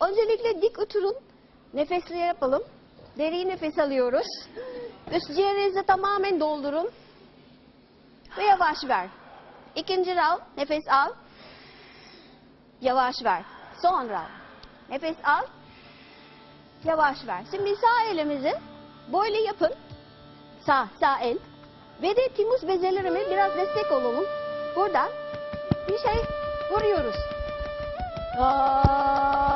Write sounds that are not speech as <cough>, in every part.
Öncelikle dik oturun. Nefesli yapalım. Derin nefes alıyoruz. Üst ciğerinizi tamamen doldurun. Ve yavaş ver. İkinci round nefes al. Yavaş ver. Son round. Nefes al. Yavaş ver. Şimdi sağ elimizi böyle yapın. Sağ, sağ el. Ve de timus bezelerime biraz destek olalım. Buradan bir şey vuruyoruz. Çok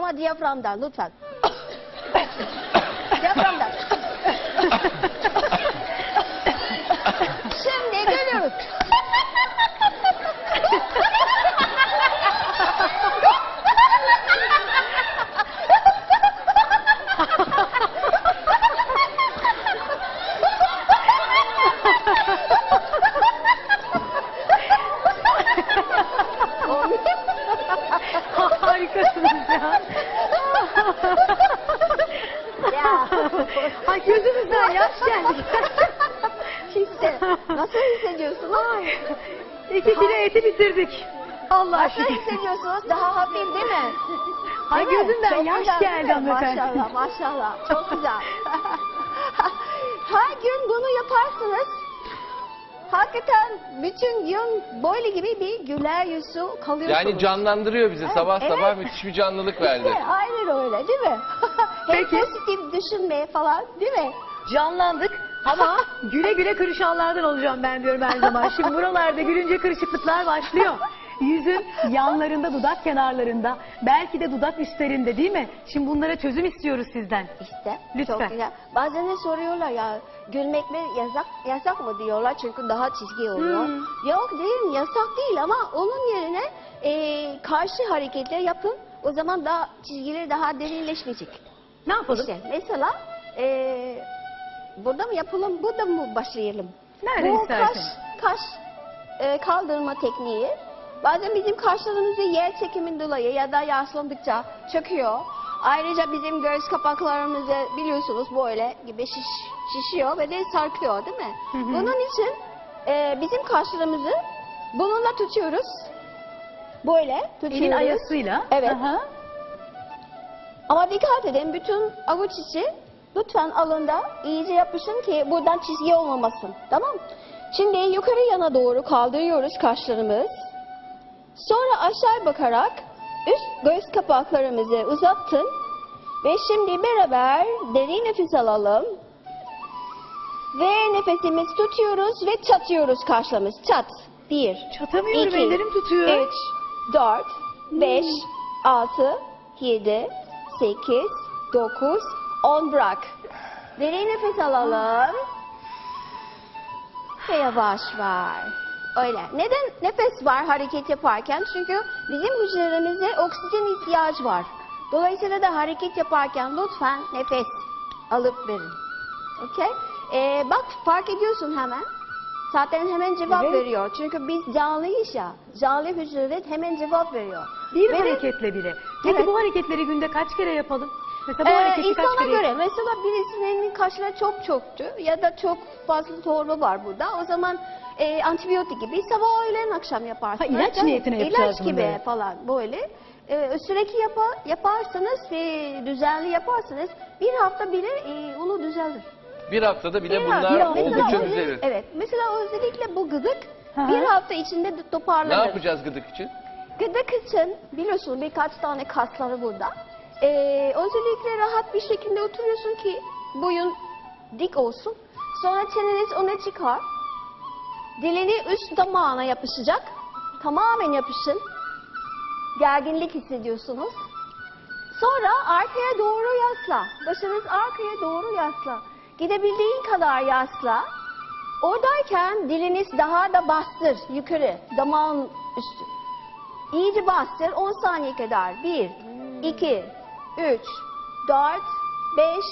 ama diyaframdan lütfen. Ay gözümüzden yaş geldi. İşte <laughs> nasıl hissediyorsunuz? İki kilo eti bitirdik. Allah Nasıl şükür. hissediyorsunuz? Daha hafif değil mi? Ay Değil mi? gözümden Çok yaş güzel, değil geldi mi? hanımefendi. Maşallah maşallah. Çok güzel. <laughs> Her gün bunu yaparsınız. Hakikaten bütün gün böyle gibi bir güler yüzü kalıyorsunuz. Yani canlandırıyor bizi. Evet, Sabah evet. sabah müthiş bir canlılık verdi. İşte aynen öyle değil mi? <laughs> Hem Peki. pozitif düşünme falan değil mi? Canlandık ama <laughs> güle güle kırışanlardan olacağım ben diyorum her zaman. Şimdi buralarda gülünce kırışıklıklar başlıyor. Yüzün yanlarında, dudak kenarlarında, belki de dudak üstlerinde değil mi? Şimdi bunlara çözüm istiyoruz sizden. İşte Lütfen. çok güzel. Bazen de soruyorlar ya gülmek mi yasak yasak mı diyorlar çünkü daha çizgi oluyor. Hmm. Yok değil yasak değil ama onun yerine e, karşı hareketler yapın. O zaman daha çizgileri daha derinleşmeyecek. Ne yapalım? İşte mesela e, burada mı yapalım burada mı başlayalım? Nereden Bu kaş, kaş e, kaldırma tekniği. Bazen bizim kaşlarımızı yer çekimin dolayı ya da yaşlandıkça çöküyor. Ayrıca bizim göz kapaklarımızı biliyorsunuz böyle gibi şiş, şişiyor ve de sarkıyor değil mi? Hı hı. Bunun için e, bizim kaşlarımızı bununla tutuyoruz. Böyle tutuyoruz. Elin ayasıyla. Evet. Aha. Ama dikkat edin bütün avuç içi lütfen alında iyice yapışın ki buradan çizgi olmamasın. Tamam Şimdi yukarı yana doğru kaldırıyoruz kaşlarımız. Sonra aşağı bakarak üst göz kapaklarımızı uzattın. Ve şimdi beraber derin nefes alalım. Ve nefesimizi tutuyoruz ve çatıyoruz kaşlarımız. Çat. Bir. Çatamıyorum İki, ellerim tutuyor. 3, 4, 5, 6, 7, 8, 9, 10 bırak. Derin nefes alalım. Ve yavaş ver. Öyle. Neden nefes var hareket yaparken? Çünkü bizim hücrelerimize oksijen ihtiyacı var. Dolayısıyla da hareket yaparken lütfen nefes alıp verin. Okey? Ee, bak fark ediyorsun hemen. Zaten hemen cevap Evet. veriyor. Çünkü biz canlıyız ya. Canlı hücreler hemen cevap veriyor. Bir Ve hareketle bile. Peki Evet. bu hareketleri günde kaç kere yapalım? Mesela bu Ee, hareketi kaç insana kere göre mesela birisinin kaşları çok çoktu ya da çok fazla torba var burada. O zaman e, antibiyotik gibi sabah öğlen akşam yaparsınız. Ha, ilaç Değil mi? niyetine yapacağız İlaç gibi bunları. falan böyle. E, sürekli yapa, yaparsanız ve düzenli yaparsanız bir hafta bile e, onu düzelir. Bir haftada bile Bir bunlar hafta- Mesela oldukça düzelir. Evet. Mesela özellikle bu gıdık Hı hı. bir hafta içinde de Ne toparlanır. yapacağız gıdık için? Gıdık için biliyorsun birkaç tane kasları burada. Ee, özellikle rahat bir şekilde oturuyorsun ki boyun dik olsun. Sonra çeneniz öne çıkar. Dilini üst damağına yapışacak. Tamamen yapışın. Gerginlik hissediyorsunuz. Sonra arkaya doğru yasla. Başınız arkaya doğru yasla. Gidebildiğin kadar yasla. Oradayken diliniz daha da bastır yukarı damağın üstü. İyice bastır 10 saniye kadar. 1, 2, 3, 4, 5,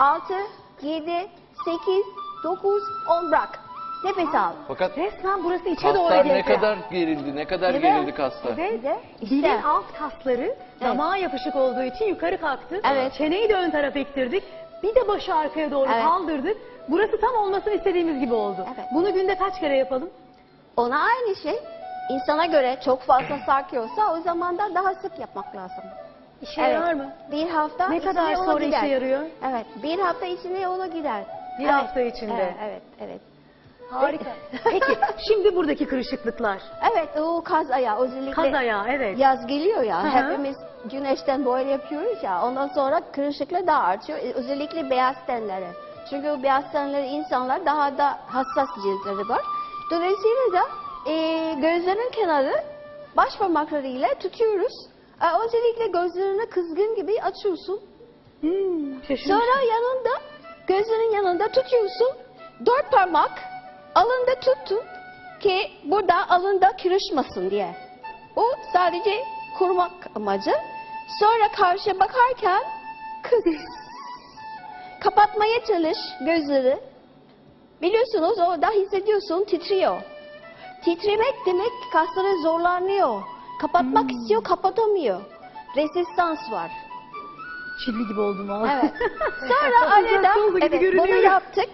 6, 7, 8, 9, 10 bırak. Nefes al. Fakat Resmen burası içe doğru kaslar ne kadar gerildi, ne kadar Evet. gerildi kaslar. Evet. Bir de Dilin alt kasları damağa yapışık olduğu için yukarı kalktı. Evet. Çeneyi de ön tarafa ittirdik. Bir de başı arkaya doğru Evet. kaldırdık. Burası tam olmasını istediğimiz gibi oldu. Evet. Bunu günde kaç kere yapalım? Ona aynı şey. İnsana göre çok fazla sarkıyorsa o zaman da daha sık yapmak lazım. İşe yarar mı? Bir hafta Ne kadar ona sonra gider. işe yarıyor? Evet, bir hafta içinde ona gider. Bir Evet, hafta içinde. Evet, evet, evet. Harika. Peki şimdi buradaki kırışıklıklar. Evet, o kaz ayağı özellikle Kaz ayağı evet. yaz geliyor ya. Hı hı. Hepimiz güneşten böyle yapıyoruz ya. Ondan sonra kırışıklık daha artıyor. E, Özellikle beyaz tenleri. Çünkü o beyaz tenleri insanlar daha da hassas ciltleri var. Dolayısıyla da e, gözlerin kenarı baş parmaklarıyla tutuyoruz. E, özellikle gözlerini kızgın gibi açıyorsun. Hmm, şaşırmış. Sonra yanında, gözünün yanında tutuyorsun. Dört parmak alında tuttun ki burada alında kırışmasın diye. Bu sadece kurmak amacı. Sonra karşıya bakarken kız. <laughs> Kapatmaya çalış gözleri. Biliyorsunuz orada hissediyorsun titriyor. Titremek demek kasları zorlanıyor. Kapatmak istiyor kapatamıyor. Resistans var. Çilli gibi oldum valla. Evet. <laughs> Sonra arada evet, bunu yaptık.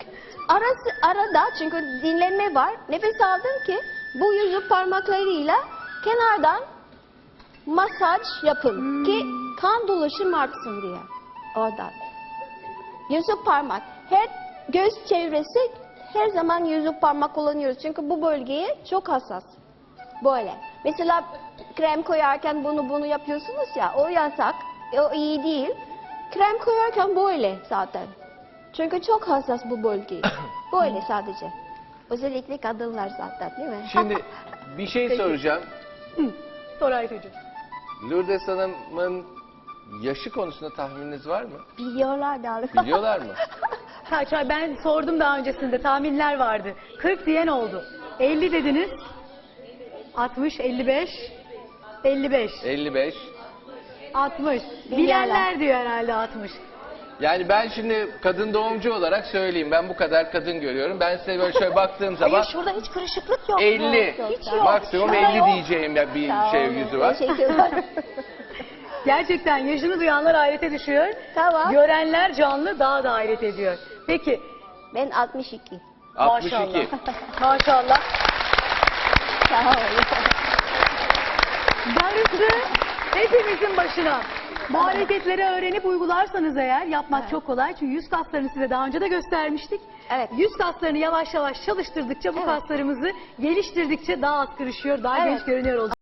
Arası, arada çünkü dinlenme var. Nefes aldım ki bu yüzük parmaklarıyla kenardan masaj yapın Hmm. ki kan dolaşım artsın diye. Oradan. Yüzük parmak. Her göz çevresi her zaman yüzük parmak kullanıyoruz. Çünkü bu bölgeye çok hassas. Böyle. Mesela krem koyarken bunu bunu yapıyorsunuz ya o yasak. O iyi değil. Krem koyarken böyle zaten. Çünkü çok hassas bu bölge. <coughs> Böyle sadece. Özellikle kadınlar zaten değil mi? Şimdi <laughs> bir şey Peki. soracağım. Sor Aytacığım. Lourdes Hanım'ın yaşı konusunda tahmininiz var mı? Biliyorlar galiba. Biliyorlar mı? <laughs> Ha, çay- ben sordum daha öncesinde tahminler vardı. 40 diyen oldu. 50 dediniz. 60, 55, 55, 55. 60. Bilenler. Bilenler diyor herhalde 60. Yani ben şimdi kadın doğumcu olarak söyleyeyim. Ben bu kadar kadın görüyorum. Ben size böyle şöyle baktığım zaman Hayır şurada hiç kırışıklık yok. 50. Yok, yok, yok. Maksimum Şurada 50 yok. diyeceğim ya bir Sağ şey olun, yüzü var. Teşekkürler. <laughs> Gerçekten yaşını duyanlar hayrete düşüyor. tamam. Görenler canlı daha da hayret ediyor. Peki. Ben 62. 62. Maşallah. Maşallah. Sağ olun. Darısı hepimizin başına. Bu hareketleri öğrenip uygularsanız eğer yapmak Evet. çok kolay. Çünkü yüz kaslarını size daha önce de göstermiştik. Evet. Yüz kaslarını yavaş yavaş çalıştırdıkça bu Evet. kaslarımızı geliştirdikçe daha az kırışıyor, daha Evet. genç görünüyor olacak.